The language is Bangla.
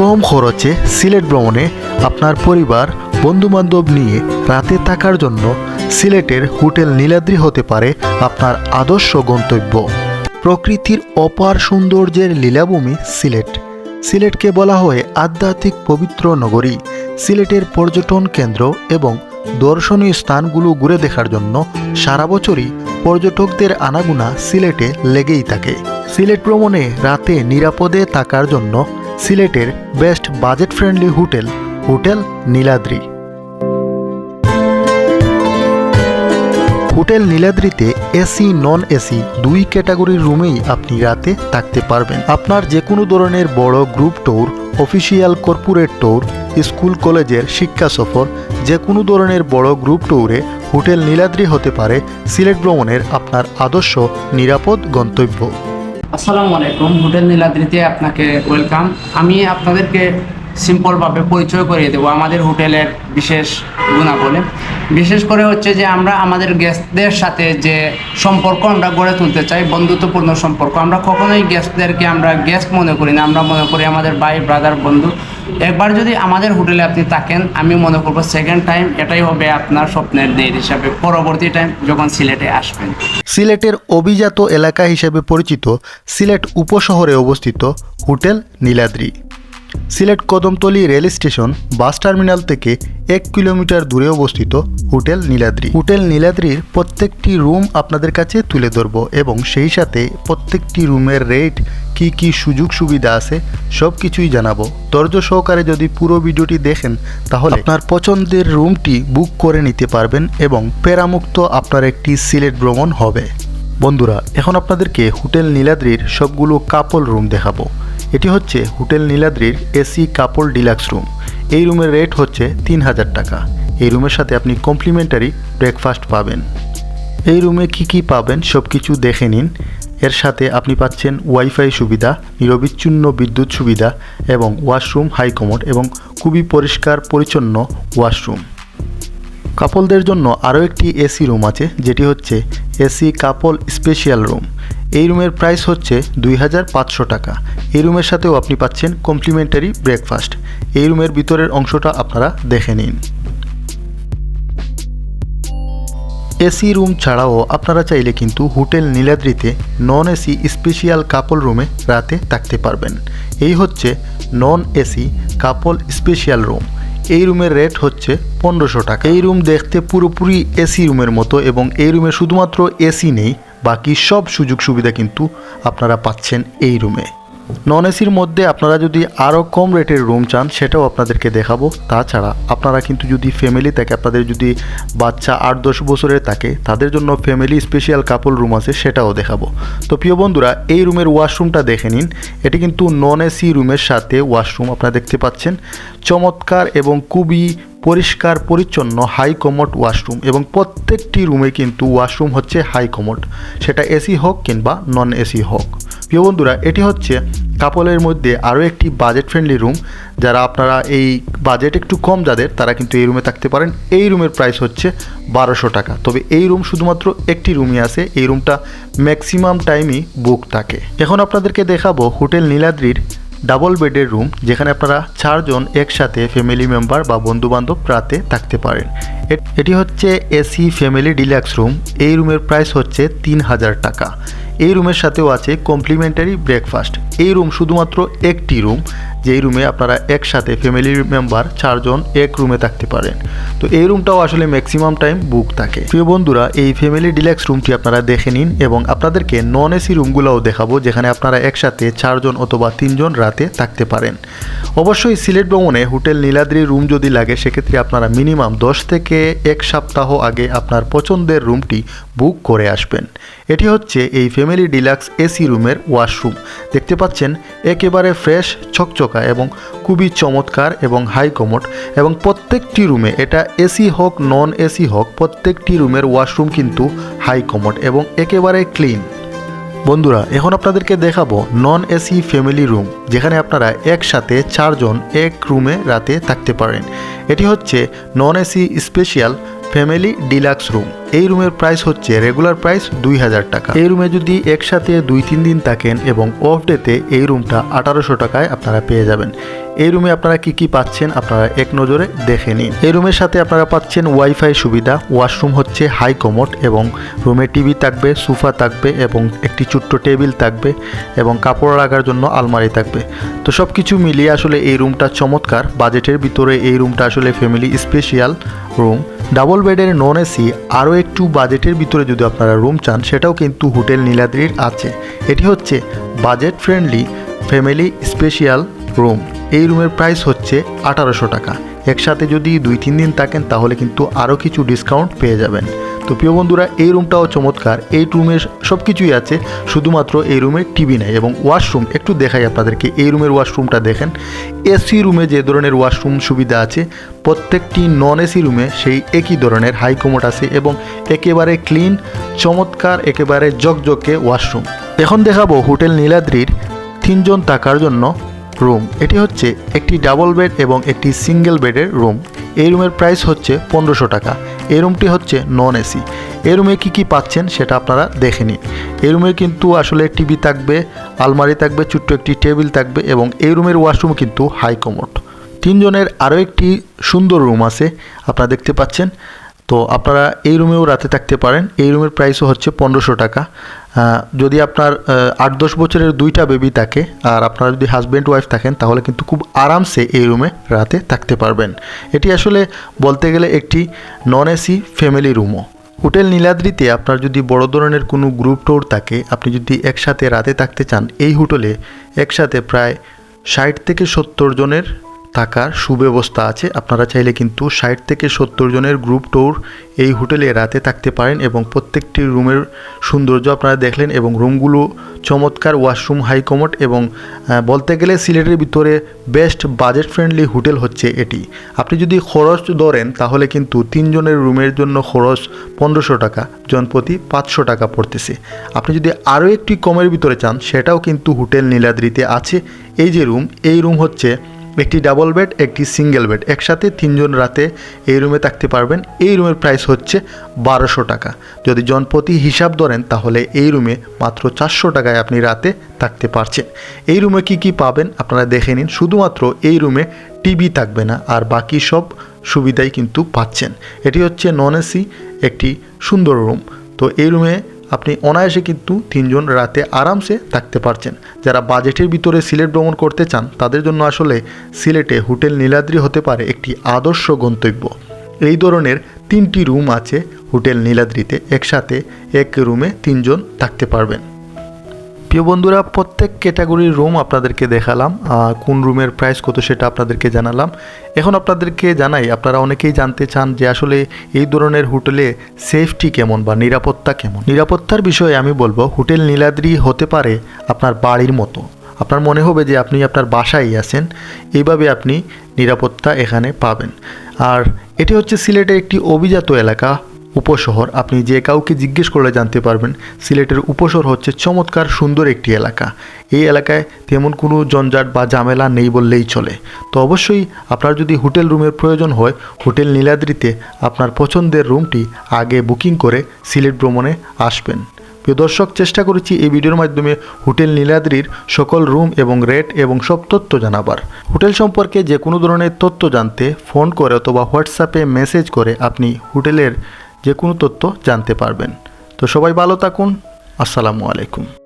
কম খরচে সিলেট ভ্রমণে আপনার পরিবার, বন্ধুবান্ধব নিয়ে রাতে থাকার জন্য সিলেটের হোটেল নীলাদ্রি হতে পারে আপনার আদর্শ গন্তব্য। প্রকৃতির অপার সৌন্দর্যের লীলাভূমি সিলেট। সিলেটকে বলা হয় আধ্যাত্মিক পবিত্র নগরী। সিলেটের পর্যটন কেন্দ্র এবং দর্শনীয় স্থানগুলো ঘুরে দেখার জন্য সারা বছরই পর্যটকদের আনাগুনা সিলেটে লেগেই থাকে। সিলেট ভ্রমণে রাতে নিরাপদে থাকার জন্য সিলেটের best budget friendly hotel hotel Niladri. Hotel নীলাদ্রিতে AC non AC দুই ক্যাটাগরির রুমেই আপনি রাতে থাকতে পারবেন। আপনার যে কোনো ধরনের বড় group tour, official corporate tour, school, কলেজের শিক্ষা সফর যে কোনো ধরনের বড় গ্রুপ ট্যুরে হোটেল নীলাদ্রি হতে পারে সিলেট ভ্রমণের আপনার আদর্শ, নিরাপদ গন্তব্য। আসসালামু আলাইকুম, হোটেল নীলাদ্রিতে আপনাকে ওয়েলকাম। আমি আপনাদেরকে সিম্পলভাবে পরিচয় করিয়ে দেবো আমাদের হোটেলের বিশেষ গুণাবলী। বিশেষ করে হচ্ছে যে আমরা আমাদের গেস্টদের সাথে যে সম্পর্ক আমরা গড়ে তুলতে চাই, বন্ধুত্বপূর্ণ সম্পর্ক, আমরা কখনোই গেস্টদেরকে আমরা গেস্ট মনে করি না, আমরা মনে করি আমাদের ভাই ব্রাদার বন্ধু। একবার যদি আমাদের হোটেলে আপনি থাকেন, আমি মনে করব সেকেন্ড টাইম এটাই হবে আপনার স্বপ্নের দিন হিসাবে। পরবর্তী টাইম যখন সিলেটে আসবেন। সিলেটের অভিজাত এলাকা হিসেবে পরিচিত সিলেট উপশহরে অবস্থিত hotel Niladri. Sylhet Kadamtali rail station bus terminal থেকে এক কিলোমিটার দূরে অবস্থিত হোটেল নীলাদ্রি। হোটেল নীলাদ্রির প্রত্যেকটি রুম আপনাদের কাছে তুলে ধরবো এবং সেই সাথে প্রত্যেকটি রুমের রেট, কি কি সুযোগ সুবিধা আছে সব কিছুই জানাব। ধৈর্য সহকারে যদি পুরো ভিডিওটি দেখেন, তাহলে আপনার পছন্দের রুমটি বুক করে নিতে পারবেন এবং পেরামুক্ত আপনার একটি সিলেট ভ্রমণ হবে। বন্ধুরা, এখন আপনাদেরকে হোটেল নীলাদ্রির সবগুলো কাপল রুম দেখাবো। এটি হচ্ছে হোটেল নীলাদ্রির এসি কাপল ডিলাক্স রুম। এই রুমের রেট হচ্ছে তিন হাজার টাকা। এই রুমের সাথে আপনি কমপ্লিমেন্টারি ব্রেকফাস্ট পাবেন। এই রুমে কি কি পাবেন সব কিছু দেখে নিন। এর সাথে আপনি পাচ্ছেন ওয়াইফাই সুবিধা, নিরবিচ্ছিন্ন বিদ্যুৎ সুবিধা এবং ওয়াশরুম হাই কমোড এবং খুবই পরিষ্কার পরিচ্ছন্ন ওয়াশরুম। কাপলদের জন্য আরও একটি এসি রুম আছে, যেটি হচ্ছে এসি কাপল স্পেশিয়াল রুম। এই রুমের প্রাইস হচ্ছে দুই হাজার পাঁচশো টাকা। এই রুমের সাথেও আপনি পাচ্ছেন কমপ্লিমেন্টারি ব্রেকফাস্ট। এই রুমের ভিতরের অংশটা আপনারা দেখে নিন। এসি রুম ছাড়াও আপনারা চাইলে কিন্তু হোটেল নীলাদ্রিতে নন এসি স্পেশিয়াল কাপল রুমে রাতে থাকতে পারবেন। এই হচ্ছে non AC couple special room. এই রুমের রেট হচ্ছে পনেরোশো টাকা। এই রুম দেখতে পুরোপুরি এসি রুমের মতো এবং এই রুমে শুধুমাত্র এসি নেই, বাকি সব সুযোগ সুবিধা কিন্তু আপনারা পাচ্ছেন এই রুমে নন এসির মধ্যে আপনারা যদি আরও কম রেটের রুম চান, সেটাও আপনাদেরকে দেখাবো। তাছাড়া আপনারা কিন্তু যদি ফ্যামিলি থাকে, আপনাদের যদি বাচ্চা আট দশ বছরের থাকে, তাদের জন্য ফ্যামিলি স্পেশাল কাপল রুম আছে, সেটাও দেখাবো। তো প্রিয় বন্ধুরা, এই রুমের ওয়াশরুমটা দেখে নিন। এটি কিন্তু নন এসি রুমের সাথে ওয়াশরুম আপনারা দেখতে পাচ্ছেন। চমৎকার এবং খুবই পরিষ্কার, পরিচ্ছন্ন হাই কমোড ওয়াশরুম এবং প্রত্যেকটি রুমে কিন্তু ওয়াশরুম হচ্ছে হাই কমোড সেটা এসি হোক কিংবা নন এসি হোক। প্রিয় বন্ধুরা, এটি হচ্ছে কাপলের মধ্যে আরও একটি বাজেট ফ্রেন্ডলি রুম যারা আপনারা এই বাজেট একটু কম যাদের, তারা কিন্তু এই রুমে থাকতে পারেন। এই রুমের প্রাইস হচ্ছে বারোশো টাকা। তবে এই রুম শুধুমাত্র একটি রুমই আছে। এই রুমটা ম্যাক্সিমাম টাইমই বুক থাকে। এখন আপনাদেরকে দেখাবো হোটেল নীলাদ্রির ডাবল বেডের রুম যেখানে আপনারা চারজন একসাথে ফ্যামিলি মেম্বার বা বন্ধুবান্ধব রাতে থাকতে পারেন। এটি হচ্ছে এসি ফ্যামিলি ডিলাক্স রুম এই রুমের প্রাইস হচ্ছে তিন হাজার টাকা। এই রুমের সাথেও আছে কমপ্লিমেন্টারি ব্রেকফাস্ট এই রুম শুধুমাত্র একটি রুম যেই রুমে আপনারা একসাথে ফ্যামিলি মেম্বার চারজন এক রুমে থাকতে পারেন। তো এই রুমটাও আসলে ম্যাক্সিমাম টাইম বুক থাকে। প্রিয় বন্ধুরা, এই ফ্যামিলি ডিলাক্স রুমটি আপনারা দেখে নিন এবং আপনাদেরকে নন এসি রুমগুলোও দেখাবো যেখানে আপনারা একসাথে চারজন অথবা তিনজন রাতে থাকতে পারেন। অবশ্যই সিলেট ভ্রমণে হোটেল নীলাদ্রি রুম যদি লাগে, সেক্ষেত্রে আপনারা মিনিমাম দশ থেকে এক সপ্তাহ আগে আপনার পছন্দের রুমটি বুক করে আসবেন। এটি হচ্ছে এই ফ্যামিলি ডিলাক্স এসি রুমের ওয়াশরুম দেখতে পাচ্ছেন, একেবারে ফ্রেশ ছকচকা এবং খুবই চমৎকার এবং হাই কমোড এবং প্রত্যেকটি রুমে এটা এসি হোক নন এসি হোক, প্রত্যেকটি রুমের ওয়াশরুম কিন্তু হাই কমোড এবং একেবারে ক্লিন বন্ধুরা, এখন আপনাদেরকে দেখাবো নন এসি ফ্যামিলি রুম যেখানে আপনারা একসাথে চারজন এক রুমে রাতে থাকতে পারেন। এটি হচ্ছে non AC special family deluxe room এই রুমের প্রাইস হচ্ছে রেগুলার প্রাইস দুই হাজার টাকা। এই রুমে যদি একসাথে দুই তিন দিন থাকেন এবং অফ ডেতে এই রুমটা আঠারোশো টাকায় আপনারা পেয়ে যাবেন। এই রুমে আপনারা কি কি পাচ্ছেন আপনারা এক নজরে দেখে নিন। এই রুমের সাথে আপনারা পাচ্ছেন ওয়াইফাই সুবিধা। ওয়াশরুম হচ্ছে হাই কমোট এবং রুমে টিভি থাকবে সোফা থাকবে এবং একটি ছোট্ট টেবিল থাকবে এবং কাপড় রাখার জন্য আলমারি থাকবে। তো সব কিছু মিলিয়ে আসলে এই রুমটা চমৎকার। বাজেটের ভিতরে এই রুমটা আসলে ফ্যামিলি স্পেশিয়াল রুম ডাবল বেডের নন এসি আরও একটু বাজেটের ভিতরে যদি আপনারা রুম চান, সেটাও কিন্তু হোটেল নীলাদ্রির আছে। এটি হচ্ছে budget friendly family special room এই রুমের প্রাইস হচ্ছে আঠারোশো টাকা। একসাথে যদি দুই তিন দিন থাকেন, তাহলে কিন্তু আরও কিছু ডিসকাউন্ট পেয়ে যাবেন। তো প্রিয় বন্ধুরা, এই রুমটাও চমৎকার। এই রুমের সব কিছুই আছে, শুধুমাত্র এই রুমে টিভি নেই এবং ওয়াশরুম। একটু দেখাই আপনাদেরকে, এই রুমের ওয়াশরুমটা দেখেন। এসি রুমে যে ধরনের ওয়াশরুম সুবিধা আছে, প্রত্যেকটি নন এসি রুমে সেই একই ধরনের হাই কমোড আছে এবং একেবারে ক্লিন চমৎকার, একেবারে জকজকে ওয়াশরুম। এখন দেখাবো হোটেল নীলাদ্রির তিনজন থাকার জন্য রুম। এটি হচ্ছে একটি ডাবল বেড এবং একটি সিঙ্গেল বেডের রুম এই রুমের প্রাইস হচ্ছে পনেরোশো টাকা। এই রুমটি হচ্ছে নন এসি। এই রুমে কী কী পাচ্ছেন সেটা আপনারা দেখে নিন। এই রুমে কিন্তু আসলে টিভি থাকবে, আলমারি থাকবে, ছোট্ট একটি টেবিল থাকবে এবং এই রুমের ওয়াশরুম কিন্তু হাই কমোড। তিনজনের আরও একটি সুন্দর রুম আছে, আপনারা দেখতে পাচ্ছেন। তো আপনারা এই রুমেও রাতে থাকতে পারেন। এই রুমের প্রাইসও হচ্ছে পনেরোশো টাকা। যদি আপনার আট দশ বছরের দুইটা বেবি থাকে আর আপনারা যদি হাজব্যান্ড ওয়াইফ থাকেন, তাহলে কিন্তু খুব আরামসে এই রুমে রাতে থাকতে পারবেন। এটি আসলে বলতে গেলে একটি নন এসি ফ্যামিলি রুমও হোটেল নীলাদ্রিতে আপনার যদি বড় ধরনের কোনো গ্রুপ ট্যুর থাকে, আপনি যদি একসাথে রাতে থাকতে চান, এই হোটেলে একসাথে প্রায় ষাট থেকে সত্তর জনের থাকার সুব্যবস্থা আছে। আপনারা চাইলে কিন্তু ষাট থেকে সত্তর জনের গ্রুপ ট্যুর এই হোটেলে রাতে থাকতে পারেন এবং প্রত্যেকটি রুমের সৌন্দর্য আপনারা দেখলেন এবং রুমগুলো চমৎকার ওয়াশরুম হাই কমোড এবং বলতে গেলে সিলেটের ভিতরে বেস্ট বাজেট ফ্রেন্ডলি হোটেল হচ্ছে এটি। আপনি যদি খরচ ধরেন তাহলে কিন্তু তিনজনের রুমের জন্য খরচ পনেরোশো টাকা, জনপ্রতি পাঁচশো টাকা পড়তেছে। আপনি যদি আরও একটি কমের ভিতরে চান, সেটাও কিন্তু হোটেল নীলাদ্রিতে আছে। এই যে রুম এই রুম হচ্ছে একটি ডাবল বেড একটি সিঙ্গেল বেড একসাথে তিনজন রাতে এই রুমে থাকতে পারবেন। এই রুমের প্রাইস হচ্ছে বারোশো টাকা। যদি জনপ্রতি হিসাব ধরেন, তাহলে এই রুমে মাত্র চারশো টাকায় আপনি রাতে থাকতে পারছেন। এই রুমে কি কি পাবেন? আপনারা দেখে নিন। শুধুমাত্র এই রুমে টিভি থাকবে না, আর বাকি সব সুবিধাই কিন্তু পাচ্ছেন। এটি হচ্ছে নন এসি একটি সুন্দর রুম তো এই রুমে আপনি অনায়াসে কিন্তু তিনজন রাতে আরামসে থাকতে পারছেন। যারা বাজেটের ভিতরে সিলেট ভ্রমণ করতে চান, তাদের জন্য আসলে সিলেটে হোটেল নীলাদ্রি হতে পারে একটি আদর্শ গন্তব্য। এই ধরনের তিনটি রুম আছে হোটেল নীলাদ্রিতে। একসাথে এক রুমে তিনজন থাকতে পারবেন। প্রিয় বন্ধুরা, প্রত্যেক ক্যাটাগরির রুম আপনাদেরকে দেখালাম। কোন রুমের প্রাইস কত সেটা আপনাদেরকে জানালাম। এখন আপনাদেরকে জানাই, আপনারা অনেকেই জানতে চান যে আসলে এই ধরনের হোটেলে সেফটি কেমন বা নিরাপত্তা কেমন? নিরাপত্তার বিষয়ে আমি বলব হোটেল নীলাদ্রি হতে পারে আপনার বাড়ির মতো। আপনার মনে হবে যে আপনি আপনার বাসায় আছেন, এইভাবে আপনি নিরাপত্তা এখানে পাবেন। আর এটি হচ্ছে সিলেটের একটি অভিজাত এলাকা উপশহর। আপনি যে কাউকে জিজ্ঞেস করলে জানতে পারবেন, সিলেটের উপশহর হচ্ছে চমৎকার সুন্দর একটি এলাকা। এই এলাকায় তেমন কোনো জঞ্জাট বা ঝামেলা নেই বললেই চলে। তো অবশ্যই আপনার যদি হোটেল রুমের প্রয়োজন হয়, হোটেল নীলাদ্রিতে আপনার পছন্দের রুমটি আগে বুকিং করে সিলেট ভ্রমণে আসবেন। প্রিয় দর্শক, চেষ্টা করেছি এই ভিডিওর মাধ্যমে হোটেল নীলাদ্রির সকল রুম এবং রেট এবং সব তথ্য জানাবার। হোটেল সম্পর্কে যে কোনো ধরনের তথ্য জানতে ফোন করে অথবা হোয়াটসঅ্যাপে মেসেজ করে আপনি হোটেলের যে কোনো তথ্য জানতে পারবেন। তো সবাই ভালো থাকুন। আসসালামু আলাইকুম।